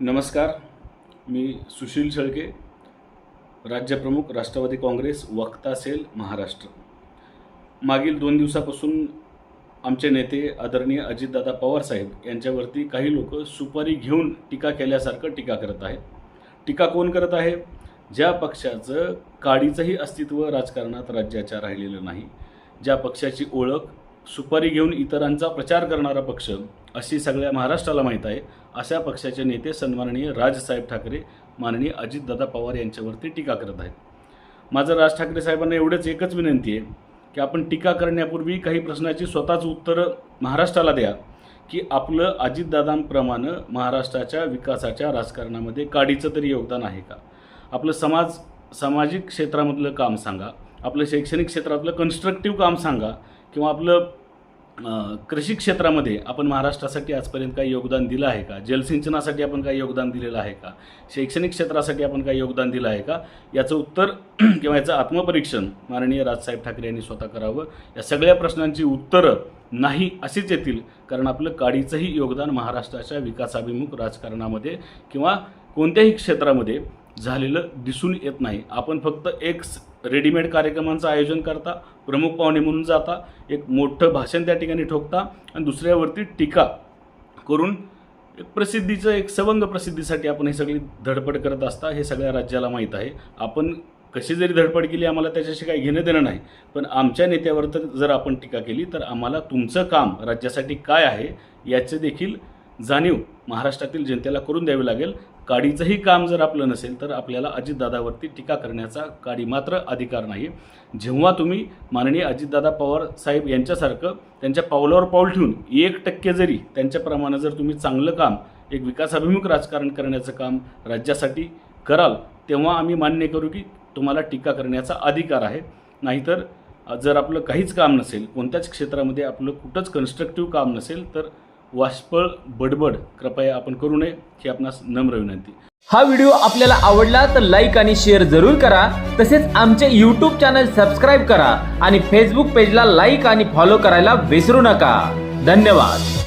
नमस्कार मी सुशील शेळके राज्यप्रमुख राष्ट्रवादी काँग्रेस वक्ता सेल महाराष्ट्र. मागील दोन दिवसापासून आमचे नेते आदरणीय अजितदादा पवारसाहेब यांच्यावरती काही लोक सुपारी घेऊन टीका केल्यासारखं टीका करत आहेत. टीका कोण करत आहे? ज्या पक्षाचं काडीचंही अस्तित्व राजकारणात राज्याच्या राहिलेलं नाही ज्या पक्षाची ओळख सुपारी घेऊन इतरांचा प्रचार करणारा पक्ष अशी सगळ्या महाराष्ट्राला माहीत आहे अशा पक्षाचे नेते सन्माननीय राजसाहेब ठाकरे माननीय अजितदादा पवार यांच्यावरती टीका करत आहेत. माझं राज ठाकरे साहेबांना एवढंच एकच विनंती आहे की आपण टीका करण्यापूर्वी काही प्रश्नाची स्वतःच उत्तरं महाराष्ट्राला द्या की आपलं अजितदादांप्रमाणे महाराष्ट्राच्या विकासाच्या राजकारणामध्ये काडीचं तरी योगदान आहे का? आपलं समाज सामाजिक क्षेत्रामधलं काम सांगा आपलं शैक्षणिक क्षेत्रातलं कन्स्ट्रक्टिव्ह काम सांगा किंवा आपलं कृषी क्षेत्रामध्ये आपण महाराष्ट्रासाठी आजपर्यंत काही योगदान दिलं आहे का? जलसिंचनासाठी आपण काही योगदान दिलेलं आहे का? शैक्षणिक क्षेत्रासाठी आपण काही योगदान दिलं आहे का? याचं उत्तर किंवा याचं आत्मपरीक्षण माननीय राजसाहेब ठाकरे यांनी स्वतः करावं. या सगळ्या प्रश्नांची उत्तरं नाही अशीच येतील कारण आपलं काडीचंही योगदान महाराष्ट्राच्या विकासाभिमुख राजकारणामध्ये किंवा कोणत्याही क्षेत्रामध्ये झालेलं दिसून येत नाही. आपण फक्त एक रेडीमेड कार्यक्रमांचं आयोजन करता प्रमुख पाहुणे म्हणून जाता एक मोठं भाषण त्या ठिकाणी ठोकता आणि दुसऱ्यावरती टीका करून एक प्रसिद्धीचं एक सवंग प्रसिद्धीसाठी आपण हे सगळी धडपड करत असता हे सगळ्या राज्याला माहीत आहे. आपण कशी जरी धडपड केली आम्हाला त्याच्याशी काही घेणं देणं नाही पण आमच्या नेत्यावर तर जर आपण टीका केली तर आम्हाला तुमचं काम राज्यासाठी काय आहे याचे देखील जाणीव महाराष्ट्रातील जनतेला करून द्यावी लागेल. काडीचंही काम जर आपलं नसेल तर आपल्याला अजितदादावरती टीका करण्याचा काडी मात्र अधिकार नाही. जेव्हा तुम्ही माननीय अजितदादा पवार साहेब यांच्यासारखं त्यांच्या पावलावर पाऊल ठेवून एक टक्के जरी त्यांच्याप्रमाणे जर तुम्ही चांगलं काम एक विकासाभिमुख राजकारण करण्याचं काम राज्यासाठी कराल तेव्हा आम्ही मान्य करू की तुम्हाला टीका करण्याचा अधिकार आहे. नाहीतर जर आपलं काहीच काम नसेल कोणत्याच क्षेत्रामध्ये आपलं कुठंच कन्स्ट्रक्टिव्ह काम नसेल तर वाष्पळ बडबड कृपया आपण करू नये ही आपणास नम्र विनंती. हा व्हिडिओ आपल्याला आवडला तर लाईक आणि शेअर जरूर करा. तसेच आमचे यूट्यूब चॅनल सबस्क्राईब करा आणि फेसबुक पेजला लाईक आणि फॉलो करायला विसरू नका. धन्यवाद.